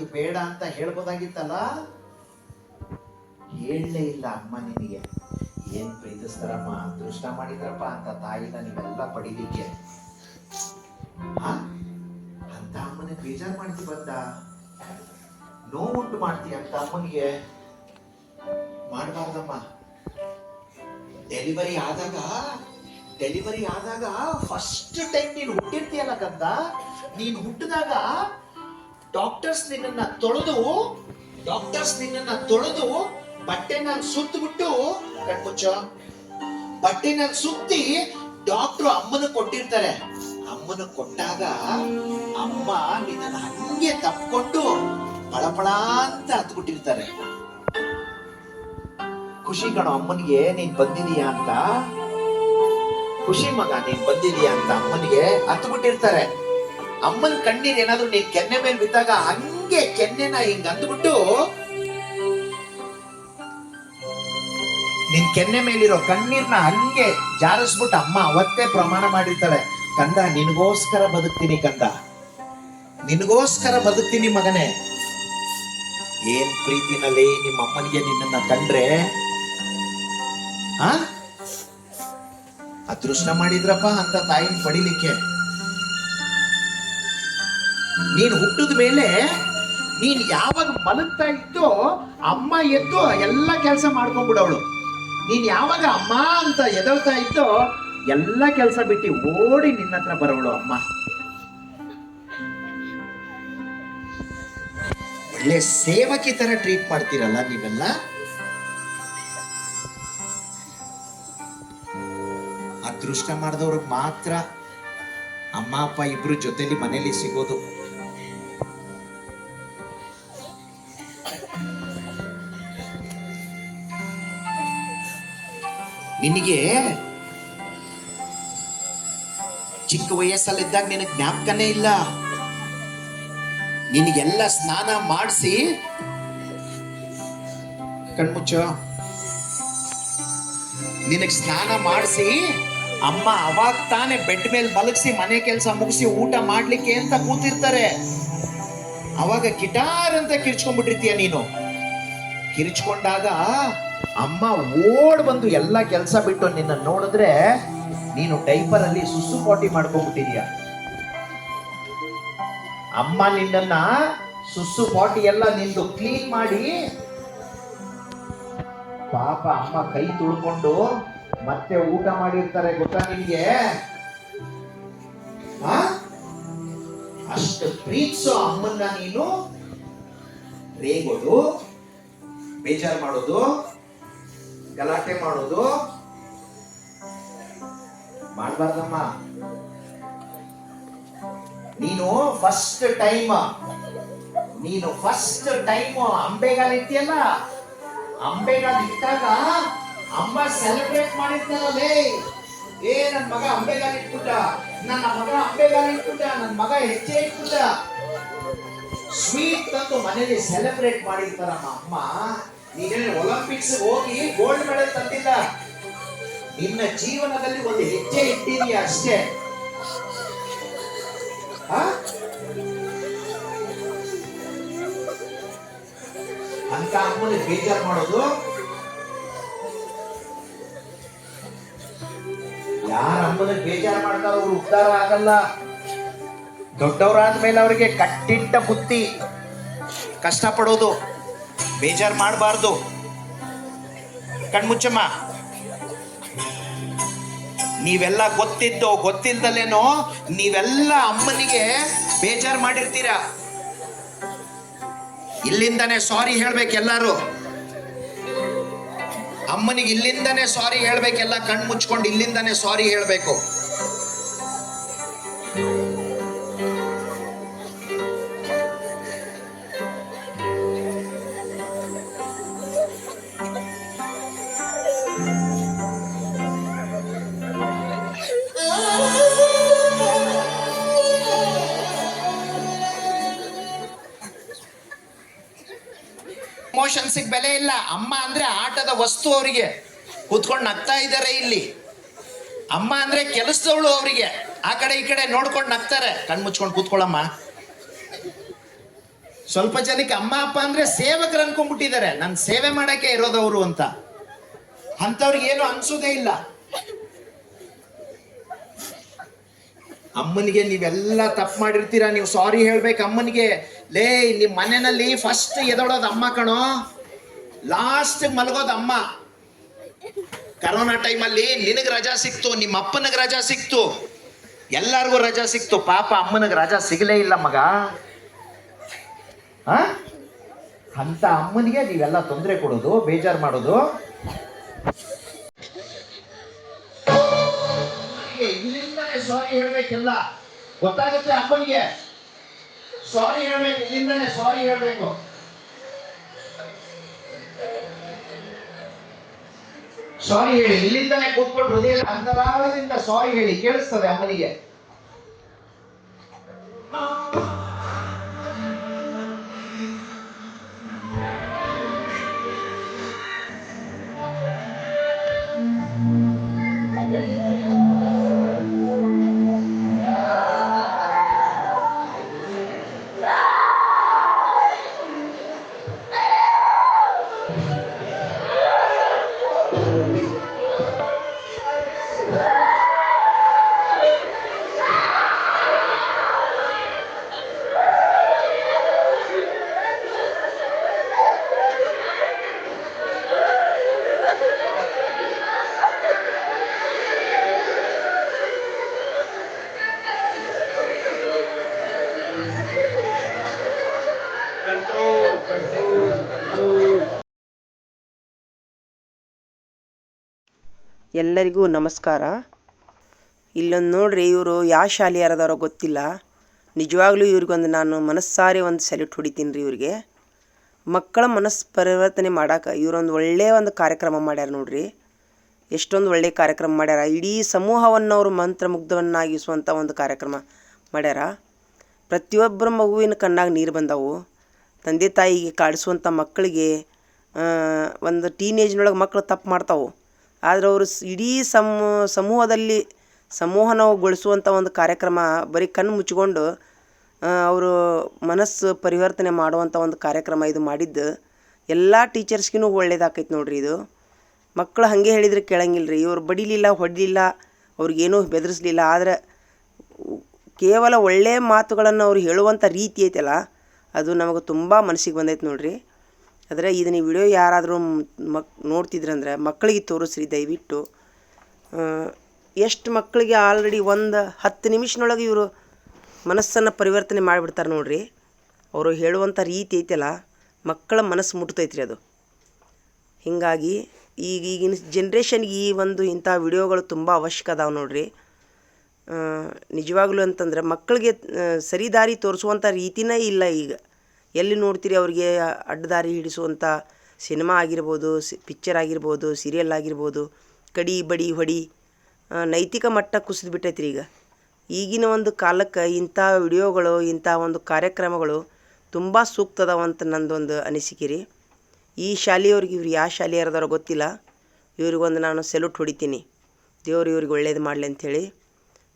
ಇದು ಬೇಡ ಅಂತ ಹೇಳ್ಬೋದಾಗಿತ್ತಲ್ಲ? ಹೇಳಲೇ ಇಲ್ಲ ಅಮ್ಮ ನಿನಗೆ. ಏನ್ ಪ್ರೀತಿಸ್ತಾರಮ್ಮ? ದೃಷ್ಟ ಮಾಡಿದ್ರಪ್ಪ ಅಂತ ತಾಯಿನ ನೀವೆಲ್ಲ ಪಡೀಲಿಕ್ಕೆ? ಅಂತ ಅಮ್ಮನ ಬೇಜಾರು ಮಾಡ್ತಿ ಬಂದ? ನೋವುಂಟು ಮಾಡ್ತೀಯ ಅಂತ ಅಮ್ಮನಿಗೆ. ಮಾಡಬಾರ್ದಮ್ಮ. ಡೆಲಿವರಿ ಆದಾಗ ಡೆಲಿವರಿ ಆದಾಗ ಫಸ್ಟ್ ಟೈಮ್ ನೀನು ಹುಟ್ಟಿರ್ತೀಯಲ್ಲ ಕಂದ? ನೀನು ಹುಟ್ಟಿದಾಗ ಡಾಕ್ಟರ್ಸ್ ನಿನ್ನನ್ನ ತೊಳೆದು ಡಾಕ್ಟರ್ಸ್ ನಿನ್ನನ್ನ ತೊಳೆದು, ಬಟ್ಟೆನ ಸುತ್ತಬಿಟ್ಟು ಕಣ್ಮುಚ್ಚ. ಬಟ್ಟೆನ ಸುತ್ತಿ ಡಾಕ್ಟ್ರು ಅಮ್ಮನ ಕೊಟ್ಟಿರ್ತಾರೆ. ಅಮ್ಮನ ಕೊಟ್ಟಾಗ ಅಮ್ಮ ನಿನ್ನನ್ನ ಹಂಗೆ ತಪ್ಪಿಕೊಂಡು ಪಳಪಳ ಅಂತ ಹತ್ಬಿಟ್ಟಿರ್ತಾರೆ. ಖುಷಿ ಕಣೋ ಅಮ್ಮನಿಗೆ, ನೀನ್ ಬಂದಿದೀಯಾ ಅಂತ? ಖುಷಿ ಮಗ, ನೀನ್ ಬಂದಿದೀಯಾ ಅಂತ ಅಮ್ಮನಿಗೆ ಹತ್ತು ಬಿಟ್ಟಿರ್ತಾರೆ ಅಮ್ಮನ ಕಣ್ಣೀರ್ ಏನಾದ್ರು ನೀನ್ ಕೆನ್ನೆ ಮೇಲೆ ಬಿದ್ದಾಗ ಹಂಗೆ ಕೆನ್ನೆನ ಹಿಂಗ್ ಅಂದ್ಬಿಟ್ಟು ನಿನ್ ಕೆನ್ನೆ ಮೇಲಿರೋ ಕಣ್ಣೀರ್ನ ಹಂಗೆ ಜಾರಿಸ್ಬಿಟ್ಟು ಅಮ್ಮ ಅವತ್ತೇ ಪ್ರಮಾಣ ಮಾಡಿರ್ತಾಳೆ. ಕಂದ, ನಿನಗೋಸ್ಕರ ಬದುಕ್ತೀನಿ ಕಂದ. ನಿನಗೋಸ್ಕರ ಬದುಕ್ತೀನಿ ಮಗನೇ. ಏನ್ ಪ್ರೀತಿನಲ್ಲಿ ನಿಮ್ಮ ಅಮ್ಮನಿಗೆ ನಿನ್ನನ್ನ ಕಂಡ್ರೆ? ಆ? ಅದೃಷ್ಟ ಮಾಡಿದ್ರಪ್ಪ ಅಂತ ತಾಯಿನ ಪಡಿಲಿಕ್ಕೆ. ನೀನ್ ಹುಟ್ಟಿದ ಮೇಲೆ ನೀನು ಯಾವಾಗ ಮಲಗ್ತಾ ಇದ್ದೋ ಅಮ್ಮ ಎದ್ದು ಎಲ್ಲ ಕೆಲಸ ಮಾಡ್ಕೊಂಡ್ಬಿಡವಳು. ನೀನು ಯಾವಾಗ ಅಮ್ಮ ಅಂತ ಎದಳ್ತಾ ಇದ್ದೋ ಎಲ್ಲ ಕೆಲಸ ಬಿಟ್ಟು ಓಡಿ ನಿನ್ನ ಹತ್ರ ಬರೋಳು ಅಮ್ಮ. ಒಳ್ಳೆ ಸೇವಕಿ ತರ ಟ್ರೀಟ್ ಮಾಡ್ತೀರಲ್ಲ ನೀವೆಲ್ಲ? ಅದೃಷ್ಟ ಮಾಡಿದವ್ರಿಗೆ ಮಾತ್ರ ಅಮ್ಮ, ಅಪ್ಪ ಇಬ್ರು ಜೊತೆಲಿ ಮನೇಲಿ ಸಿಗೋದು. ನಿನಗೆ ಚಿಕ್ಕ ವಯಸ್ಸಲ್ಲಿದ್ದಾಗ ನಿನಗೆ ಜ್ಞಾಪಕನೇ ಇಲ್ಲ. ನಿನಗೆಲ್ಲ ಸ್ನಾನ ಮಾಡಿಸಿ. ಕಣ್ಮುಚ್ಚ. ನಿನಗೆ ಸ್ನಾನ ಮಾಡಿಸಿ. ಅಮ್ಮ ಅವಾಗ ತಾನೇ ಬೆಡ್ ಮೇಲೆ ಮಲಗಿಸಿ, ಮನೆ ಕೆಲಸ ಮುಗಿಸಿ, ಊಟ ಮಾಡ್ಲಿಕ್ಕೆ ಅಂತ ಕೂತಿರ್ತಾರೆ. ಅವಾಗ ಗಿಟಾರ್ ಅಂತ ಕಿರ್ಚ್ಕೊಂಡ್ಬಿಟ್ಟಿರ್ತೀಯ ನೀನು. ಕಿರ್ಚ್ಕೊಂಡಾಗ ಅಮ್ಮ ಓಡ್ ಬಂದು ಎಲ್ಲ ಕೆಲಸ ಬಿಟ್ಟು ನಿನ್ನ ನೋಡಿದ್ರೆ ನೀನು ಡೈಪರ್ ಅಲ್ಲಿ ಸುಸು ಪಾಟಿ ಮಾಡ್ಕೊಂಡ್ಬಿಟ್ಟಿದೀಯ? ಅಮ್ಮ ನಿನ್ನ ಸುಸು ಪಾಟಿ ಎಲ್ಲ ನಿಂದು ಕ್ಲೀನ್ ಮಾಡಿ ಪಾಪ ಅಮ್ಮ ಕೈ ತುಳ್ಕೊಂಡು ಮತ್ತೆ ಊಟ ಮಾಡಿರ್ತಾರೆ ಗೊತ್ತಾ ನಿಮ್ಗೆ? ಅಷ್ಟು ಪ್ರೀತಿಸೋ ಅಮ್ಮನ್ನ ನೀನು. ರೇಗೋದು ಬೇಜಾರು ಮಾಡೋದು. ಗಲಾಟೆ ಮಾಡೋದು? ಮಾಡಬಾರ್ದಮ್ಮ. ನೀನು ಫಸ್ಟ್ ಟೈಮ್ ನೀನು ಫಸ್ಟ್ ಟೈಮ್ ಅಂಬೆಗಾಲ್ ಇಟ್ಟಿಯಲ್ಲ ಅಂಬೆಗಾಲ್ ಇಟ್ಟಾಗ ಅಮ್ಮ ಸೆಲೆಬ್ರೇಟ್ ಮಾಡಿರ್ತಾರಲ್ಲೇ ಏ, ನನ್ ಮಗ ಅಂಬೆಗಾಲ್ ಇಟ್ಬಿಟ್ಟ. ನನ್ನ ಮಗ ಅಂಬೆಗಾಲ್ ಇಟ್ಬಿಟ್ಟ. ನನ್ನ ಮಗ ಹೆಚ್ಚೆ ಇಟ್ಬಿಟ್ಟ. ಸ್ವೀಟ್ ತಂದು ಮನೇಲಿ ಸೆಲೆಬ್ರೇಟ್ ಮಾಡಿರ್ತಾರಮ್ಮ ಅಮ್ಮ. ನೀನೇನು ಒಲಿಂಪಿಕ್ಸ್ ಹೋಗಿ ಗೋಲ್ಡ್ ಮೆಡಲ್ ತಂದಿಲ್ಲ ನಿನ್ನ ಜೀವನದಲ್ಲಿ ಒಂದು ಹೆಜ್ಜೆ ಇಟ್ಟಿದೀಯ ಅಷ್ಟೇ? ಅಂತ ಅಮ್ಮನ ಬೇಜಾರು ಮಾಡೋದು? ಯಾರ ಅಮ್ಮನ ಬೇಜಾರು ಮಾಡ್ತಾರ ಅವ್ರು ಉದ್ಧಾರ ಆಗಲ್ಲ. ದೊಡ್ಡವರಾದ್ಮೇಲೆ ಅವರಿಗೆ ಕಟ್ಟಿಟ್ಟ ಬುತ್ತಿ ಕಷ್ಟಪಡೋದು. ಬೇಜಾರು ಮಾಡಬಾರ್ದು. ಕಣ್ಮುಚ್ಚಮ್ಮ, ನೀವೆಲ್ಲ ಗೊತ್ತಿದ್ದೋ ಗೊತ್ತಿಲ್ದಲೇನೋ ನೀವೆಲ್ಲ ಅಮ್ಮನಿಗೆ ಬೇಜಾರು ಮಾಡಿರ್ತೀರ? ಇಲ್ಲಿಂದನೇ ಸಾರಿ ಹೇಳ್ಬೇಕು ಎಲ್ಲಾರು. ಅಮ್ಮನಿಗೆ ಇಲ್ಲಿಂದನೇ ಸಾರಿ ಹೇಳ್ಬೇಕೆಲ್ಲ ಕಣ್ ಮುಚ್ಕೊಂಡು ಇಲ್ಲಿಂದಾನೆ ಸಾರಿ ಹೇಳ್ಬೇಕು. ಇಮೋಷನ್ಸಿಗೆ ಬೆಲೆ ಇಲ್ಲ. ಅಮ್ಮ ಅಂದ್ರೆ ಆಟದ ವಸ್ತು ಅವರಿಗೆ. ಕೂತ್ಕೊಂಡು ನಗ್ತಾ ಇದ್ದಾರೆ ಇಲ್ಲಿ. ಅಮ್ಮ ಅಂದ್ರೆ ಕೆಲಸದವಳು ಅವರಿಗೆ. ಆ ಕಡೆ ಈ ಕಡೆ ನೋಡ್ಕೊಂಡು ನಗ್ತಾರೆ. ಕಣ್ಣು ಮುಚ್ಕೊಂಡು ಕೂತ್ಕೊಳ್ಳಮ್ಮ. ಸ್ವಲ್ಪ ಜನಕ್ಕೆ ಅಮ್ಮ, ಅಪ್ಪ ಅಂದ್ರೆ ಸೇವಕರು ಅನ್ಕೊಂಡ್ಬಿಟ್ಟಿದ್ದಾರೆ. ನನ್ ಸೇವೆ ಮಾಡಕ್ಕೆ ಇರೋದವರು ಅಂತ. ಅಂಥವ್ರಿಗೆ ಏನು ಅನ್ಸೋದೇ ಇಲ್ಲ. ಅಮ್ಮನಿಗೆ ನೀವೆಲ್ಲ ತಪ್ಪು ಮಾಡಿರ್ತೀರಾ? ನೀವು ಸಾರಿ ಹೇಳ್ಬೇಕು ಅಮ್ಮನಿಗೆ. ಲೇ ನಿಮ್ಮ ಮನೆಯಲ್ಲಿ ಫಸ್ಟ್ ಎದೊಳೋದು ಅಮ್ಮ ಕಣೋ. ಲಾಸ್ಟ್ ಮಲಗೋದು ಅಮ್ಮ. ಕರೋನಾ ಟೈಮಲ್ಲಿ ನಿನಗ್ ರಜಾ ಸಿಕ್ತು ನಿಮ್ಮ ಅಪ್ಪನಿಗೆ ರಜಾ ಸಿಕ್ತು. ಎಲ್ಲಾರ್ಗೂ ರಜಾ ಸಿಕ್ತು. ಪಾಪ ಅಮ್ಮನಿಗೆ ರಜಾ ಸಿಗಲೇ ಇಲ್ಲ ಮಗ? ಅಂತ ಅಮ್ಮನಿಗೆ ನೀವೆಲ್ಲ ತೊಂದರೆ ಕೊಡೋದು, ಬೇಜಾರು ಮಾಡೋದು. ಸಾರಿ ಹೇಳಬೇಕಿಲ್ಲ. ಗೊತ್ತಾಗುತ್ತೆ ಅಪ್ಪನಿಗೆ. ಸಾರಿ ಹೇಳಬೇಕು ಇಲ್ಲಿಂದಾನೆ ಸಾರಿ ಹೇಳ್ಬೇಕು. ಸಾರಿ ಹೇಳಿ ಇಲ್ಲಿಂದನೇ ಕೂತ್ಕೊಂಡು ಹೃದಯ ಅಂತರಾಳದಿಂದ ಸಾರಿ ಹೇಳಿ, ಕೇಳಿಸ್ತದೆ ಅಮ್ಮನಿಗೆ. ಎಲ್ಲರಿಗೂ ನಮಸ್ಕಾರ. ಇಲ್ಲೊಂದು ನೋಡ್ರಿ ಇವರು ಯಾವ ಶಾಲೆಯಾರದವ್ರೋ ಗೊತ್ತಿಲ್ಲ. ನಿಜವಾಗ್ಲೂ ಇವ್ರಿಗೊಂದು ನಾನು ಮನಸ್ಸಾರಿ ಒಂದು ಸೆಲ್ಯೂಟ್ ಹೊಡಿತೀನಿ ರೀ ಇವ್ರಿಗೆ. ಮಕ್ಕಳ ಮನಸ್ಸು ಪರಿವರ್ತನೆ ಮಾಡೋಕೆ ಇವರೊಂದು ಒಳ್ಳೆಯ ಒಂದು ಕಾರ್ಯಕ್ರಮ ಮಾಡ್ಯಾರ ನೋಡ್ರಿ. ಎಷ್ಟೊಂದು ಒಳ್ಳೆಯ ಕಾರ್ಯಕ್ರಮ ಮಾಡ್ಯಾರ. ಇಡೀ ಸಮೂಹವನ್ನು ಅವರು ಮಂತ್ರಮುಗ್ಧವನ್ನಾಗಿಸುವಂಥ ಒಂದು ಕಾರ್ಯಕ್ರಮ ಮಾಡ್ಯಾರ. ಪ್ರತಿಯೊಬ್ಬರ ಮಗುವಿನ ಕಣ್ಣಾಗ ನೀರು ಬಂದವು. ತಂದೆ ತಾಯಿಗೆ ಕಾಡಿಸುವಂಥ ಮಕ್ಕಳಿಗೆ ಒಂದು ಟೀನೇಜ್ನೊಳಗೆ ಮಕ್ಕಳು ತಪ್ಪು ಮಾಡ್ತಾವೆ. ಆದ್ರೆ ಅವರು ಸ್- ಇಡೀ ಸಮೂ, ಸಮೂಹದಲ್ಲಿ ಸಮೂಹನಗೊಳಿಸುವಂಥ ಒಂದು ಕಾರ್ಯಕ್ರಮ ಬರೀ ಕಣ್ಣು ಮುಚ್ಕೊಂಡು ಅವರು ಮನಸ್ಸು ಪರಿವರ್ತನೆ ಮಾಡುವಂಥ ಒಂದು ಕಾರ್ಯಕ್ರಮ ಇದು ಮಾಡಿದ್ದು. ಎಲ್ಲ ಟೀಚರ್ಸ್ಗಿನೂ ಒಳ್ಳೇದಾಕೈತೆ ನೋಡ್ರಿ ಇದು. ಮಕ್ಕಳು ಹಾಗೆ ಹೇಳಿದ್ರೆ ಕೇಳಂಗಿಲ್ಲ ರೀ ಇವ್ರು ಬಡಿಲಿಲ್ಲ, ಹೊಡಲಿಲ್ಲ, ಅವ್ರಿಗೇನೂ ಬೆದರಿಸ್ಲಿಲ್ಲ. ಆದರೆ, ಕೇವಲ ಒಳ್ಳೆಯ ಮಾತುಗಳನ್ನು ಅವ್ರು ಹೇಳುವಂಥ ರೀತಿ ಐತಲ್ಲ ಅದು ನಮಗೆ ತುಂಬ ಮನಸ್ಸಿಗೆ ಬಂದೈತೆ ನೋಡಿರಿ. ಆದರೆ ಇದನ್ನ ಈ ವಿಡಿಯೋ ಯಾರಾದರೂ ಮಕ್, ನೋಡ್ತಿದ್ರಂದ್ರೆ ಮಕ್ಕಳಿಗೆ ತೋರಿಸ್ರಿ ದಯವಿಟ್ಟು. ಎಷ್ಟು ಮಕ್ಕಳಿಗೆ ಆಲ್ರೆಡಿ ಒಂದು ಹತ್ತು ನಿಮಿಷನೊಳಗೆ ಇವರು ಮನಸ್ಸನ್ನು ಪರಿವರ್ತನೆ ಮಾಡಿಬಿಡ್ತಾರೆ ನೋಡ್ರಿ. ಅವರು ಹೇಳುವಂಥ ರೀತಿ ಐತಲ್ಲ, ಮಕ್ಕಳ ಮನಸ್ಸು ಮುಟ್ತೈತೆ ರೀ ಅದು. ಹೀಗಾಗಿ ಈಗೀಗಿನ ಜನ್ರೇಷನ್ಗೆ ಈ ಒಂದು ಇಂಥ ವಿಡಿಯೋಗಳು ತುಂಬ ಅವಶ್ಯಕ ಅದಾವೆ ನೋಡ್ರಿ. ನಿಜವಾಗ್ಲೂ ಅಂತಂದ್ರೆ ಮಕ್ಕಳಿಗೆ ಸರಿ ದಾರಿ ತೋರಿಸುವಂಥ ರೀತಿನೇ ಇಲ್ಲ ಈಗ. ಎಲ್ಲಿ ನೋಡ್ತೀರಿ ಅವ್ರಿಗೆ ಅಡ್ಡದಾರಿ ಹಿಡಿಸುವಂಥ ಸಿನಿಮಾ ಆಗಿರ್ಬೋದು, ಸಿ, ಪಿಕ್ಚರ್ ಆಗಿರ್ಬೋದು ಸೀರಿಯಲ್ ಆಗಿರ್ಬೋದು, ಕಡಿ, ಬಡಿ, ಹೊಡಿ ನೈತಿಕ ಮಟ್ಟ ಕುಸಿದು ಬಿಟ್ಟೈತ್ರಿ ಈಗ. ಈಗಿನ ಒಂದು ಕಾಲಕ್ಕೆ ಇಂಥ ವಿಡಿಯೋಗಳು, ಇಂಥ ಒಂದು ಕಾರ್ಯಕ್ರಮಗಳು ತುಂಬ ಸೂಕ್ತ ಅದಾವಂತ ನಂದೊಂದು ಅನಿಸಿಕೆ ರೀ. ಈ ಶಾಲೆಯವ್ರಿಗೆ ಇವ್ರು ಯಾವ ಶಾಲೆಯವ್ರದಾರೋ ಗೊತ್ತಿಲ್ಲ. ಇವ್ರಿಗೊಂದು ನಾನು ಸೆಲ್ಯೂಟ್ ಹೊಡಿತೀನಿ. ದೇವ್ರು ಇವ್ರಿಗೆ ಒಳ್ಳೇದು ಮಾಡಲಿ ಅಂಥೇಳಿ.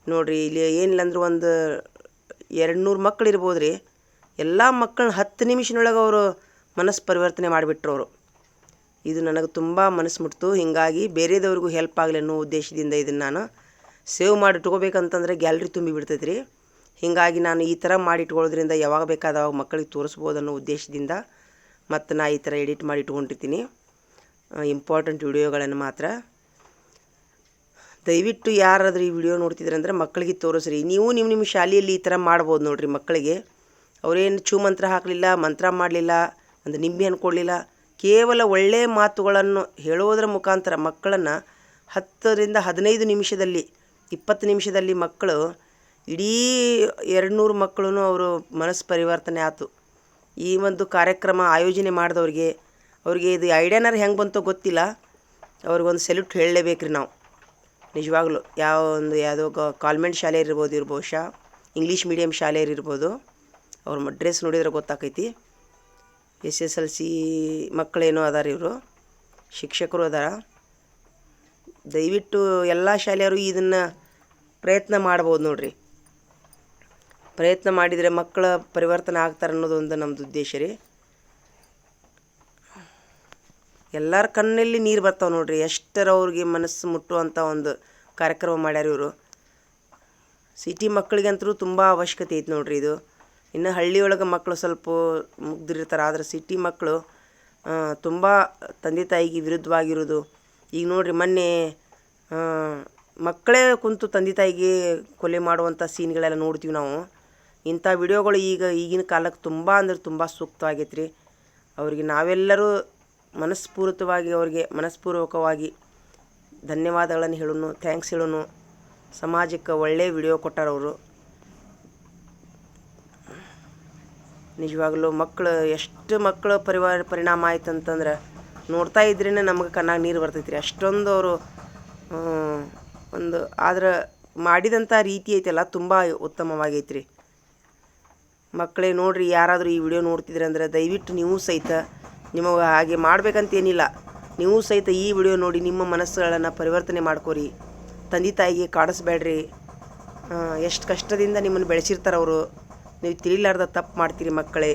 ನೋಡಿರಿ, ಇಲ್ಲಿ ಏನಿಲ್ಲ ಅಂದ್ರೆ ಒಂದು ಎರಡು ನೂರು ಮಕ್ಳು ಇರ್ಬೋದು ರೀ ಎಲ್ಲ ಮಕ್ಕಳನ್ನ ಹತ್ತು ನಿಮಿಷನೊಳಗೆ ಅವರು ಮನಸ್ಸು ಪರಿವರ್ತನೆ ಮಾಡಿಬಿಟ್ರು ಅವರು. ಇದು ನನಗೆ ತುಂಬ ಮನಸ್ಸು ಮುಟ್ತು. ಹೀಗಾಗಿ ಬೇರೆದವ್ರಿಗೂ ಹೆಲ್ಪ್ ಆಗಲಿ ಅನ್ನೋ ಉದ್ದೇಶದಿಂದ ಇದನ್ನು ನಾನು ಸೇವ್ ಮಾಡಿ ಇಟ್ಕೋಬೇಕಂತಂದ್ರೆ ಗ್ಯಾಲ್ರಿ ತುಂಬಿ ಬಿಡ್ತೈತೆ ರೀ ಹೀಗಾಗಿ ನಾನು ಈ ಥರ ಮಾಡಿ ಇಟ್ಕೊಳ್ಳೋದ್ರಿಂದ ಯಾವಾಗ ಬೇಕಾದವಾಗ ಮಕ್ಕಳಿಗೆ ತೋರಿಸ್ಬೋದು ಅನ್ನೋ ಉದ್ದೇಶದಿಂದ ಮತ್ತು ನಾ ಈ ಥರ ಎಡಿಟ್ ಮಾಡಿ ಇಟ್ಕೊಂಡಿರ್ತೀನಿ ಇಂಪಾರ್ಟೆಂಟ್ ವಿಡಿಯೋಗಳನ್ನು ಮಾತ್ರ. ದಯವಿಟ್ಟು ಯಾರಾದರೂ ಈ ವಿಡಿಯೋ ನೋಡ್ತಿದ್ರೆ ಅಂದರೆ ಮಕ್ಕಳಿಗೆ ತೋರಿಸ್ರಿ. ನೀವು ನಿಮ್ಮ ನಿಮ್ಮ ಶಾಲೆಯಲ್ಲಿ ಈ ಥರ ಮಾಡ್ಬೋದು ನೋಡಿರಿ ಮಕ್ಕಳಿಗೆ. ಅವರೇನು ಚೂ ಮಂತ್ರ ಹಾಕಲಿಲ್ಲ, ಮಂತ್ರ ಮಾಡಲಿಲ್ಲ ಅಂದರೆ ನಿಂಬೆ ಅಂದ್ಕೊಳ್ಳಿಲ್ಲ ಕೇವಲ ಒಳ್ಳೆಯ ಮಾತುಗಳನ್ನು ಹೇಳೋದ್ರ ಮುಖಾಂತರ ಮಕ್ಕಳನ್ನು ಹತ್ತರಿಂದ ಹದಿನೈದು ನಿಮಿಷದಲ್ಲಿ, ಇಪ್ಪತ್ತು ನಿಮಿಷದಲ್ಲಿ ಮಕ್ಕಳು, ಇಡೀ ಎರಡು ನೂರು ಮಕ್ಕಳು ಅವರು ಮನಸ್ಸು ಪರಿವರ್ತನೆ ಆಯಿತು ಈ ಒಂದು ಕಾರ್ಯಕ್ರಮ ಆಯೋಜನೆ ಮಾಡಿದವ್ರಿಗೆ, ಅವ್ರಿಗೆ ಇದು ಐಡಿಯಾನಾರು ಹೆಂಗೆ ಬಂತೋ ಗೊತ್ತಿಲ್ಲ. ಅವ್ರಿಗೊಂದು ಸೆಲ್ಯೂಟ್ ಹೇಳಲೇಬೇಕ್ರಿ ನಾವು. ನಿಜವಾಗ್ಲೂ ಯಾವ ಒಂದು ಯಾವುದೋ ಕಾನ್ವೆಂಟ್ ಶಾಲೆ ಇರ್ಬೋದು ಇರ್ಬೋದು ಬಹುಶಃ, ಇಂಗ್ಲೀಷ್ ಮೀಡಿಯಮ್ ಶಾಲೆ ಇರ್ಬೋದು, ಅವ್ರ ಡ್ರೆಸ್ ನೋಡಿದ್ರೆ ಗೊತ್ತಾಕೈತಿ. ಎಸ್ ಎಸ್ ಎಲ್ ಸಿ ಮಕ್ಕಳೇನೋ ಅದಾರ ಇವರು, ಶಿಕ್ಷಕರು ಅದಾರ. ದಯವಿಟ್ಟು ಎಲ್ಲ ಶಾಲೆಯವರು ಇದನ್ನು ಪ್ರಯತ್ನ ಮಾಡ್ಬೋದು ನೋಡ್ರಿ. ಪ್ರಯತ್ನ ಮಾಡಿದರೆ ಮಕ್ಕಳ ಪರಿವರ್ತನೆ ಆಗ್ತಾರೆ ಅನ್ನೋದು ಒಂದು ನಮ್ಮದು ಉದ್ದೇಶ ರೀ. ಎಲ್ಲರ ಕಣ್ಣಲ್ಲಿ ನೀರು ಬರ್ತಾವೆ ನೋಡ್ರಿ. ಎಷ್ಟರ ಅವ್ರಿಗೆ ಮನಸ್ಸು ಮುಟ್ಟುವಂಥ ಒಂದು ಕಾರ್ಯಕ್ರಮ ಮಾಡ್ಯಾರ ಇವರು. ಸಿಟಿ ಮಕ್ಕಳಿಗಂತರೂ ತುಂಬ ಅವಶ್ಯಕತೆ ಐತೆ ನೋಡ್ರಿ ಇದು. ಇನ್ನು ಹಳ್ಳಿಯೊಳಗೆ ಮಕ್ಕಳು ಸ್ವಲ್ಪ ಮುಗ್ದಿರ್ತಾರೆ, ಆದರೆ ಸಿಟಿ ಮಕ್ಕಳು ತುಂಬ ತಂದೆ ತಾಯಿಗೆ ವಿರುದ್ಧವಾಗಿರೋದು. ಈಗ ನೋಡ್ರಿ ಮೊನ್ನೆ ಮಕ್ಕಳೇ ಕುಂತು ತಂದೆ ತಾಯಿಗೆ ಕೊಲೆ ಮಾಡುವಂಥ ಸೀನ್ಗಳೆಲ್ಲ ನೋಡ್ತೀವಿ ನಾವು. ಇಂಥ ವಿಡಿಯೋಗಳು ಈಗ ಈಗಿನ ಕಾಲಕ್ಕೆ ತುಂಬ ಅಂದ್ರೆ ತುಂಬ ಸೂಕ್ತವಾಗೈತೆ ರೀ ಅವ್ರಿಗೆ ನಾವೆಲ್ಲರೂ ಮನಸ್ಪೂರ್ವಕವಾಗಿ ಅವ್ರಿಗೆ ಮನಸ್ಪೂರ್ವಕವಾಗಿ ಧನ್ಯವಾದಗಳನ್ನು ಹೇಳೋಣ ಥ್ಯಾಂಕ್ಸ್ ಹೇಳೋಣ ಸಮಾಜಕ್ಕೆ ಒಳ್ಳೆಯ ವಿಡಿಯೋ ಕೊಟ್ಟಾರವರು ನಿಜವಾಗ್ಲೂ ಮಕ್ಕಳು ಎಷ್ಟು ಮಕ್ಕಳ ಪರಿವಾರ ಪರಿಣಾಮ ಆಯ್ತು ಅಂತಂದ್ರೆ, ನೋಡ್ತಾ ಇದ್ರೇ ನಮಗೆ ಕಣ್ಣಾಗ ನೀರು ಬರ್ತೈತೆ ರೀ. ಅಷ್ಟೊಂದು ಅವರು ಒಂದು ಆದ್ರೆ ಮಾಡಿದಂಥ ರೀತಿ ಐತಲ್ಲ ತುಂಬ ಉತ್ತಮವಾಗೈತೆ ರೀ. ಮಕ್ಕಳೇ ನೋಡ್ರಿ, ಯಾರಾದರೂ ಈ ವಿಡಿಯೋ ನೋಡ್ತಿದ್ರೆ ಅಂದ್ರೆ ದಯವಿಟ್ಟು ನೀವು ಸಹಿತ ನಿಮಗೆ ಹಾಗೆ ಮಾಡಬೇಕಂತೇನಿಲ್ಲ. ನೀವು ಸಹಿತ ಈ ವಿಡಿಯೋ ನೋಡಿ ನಿಮ್ಮ ಮನಸ್ಸುಗಳನ್ನು ಪರಿವರ್ತನೆ ಮಾಡ್ಕೋರಿ. ತಂದೆ ತಾಯಿಗೆ ಕಾಡಿಸ್ಬೇಡ್ರಿ. ಎಷ್ಟು ಕಷ್ಟದಿಂದ ನಿಮ್ಮನ್ನು ಬೆಳೆಸಿರ್ತಾರೆ ಅವರು ನೀವು ತಿಳಿಲಾರ್ದ ತಪ್ಪು ಮಾಡ್ತೀರಿ ಮಕ್ಕಳೇ.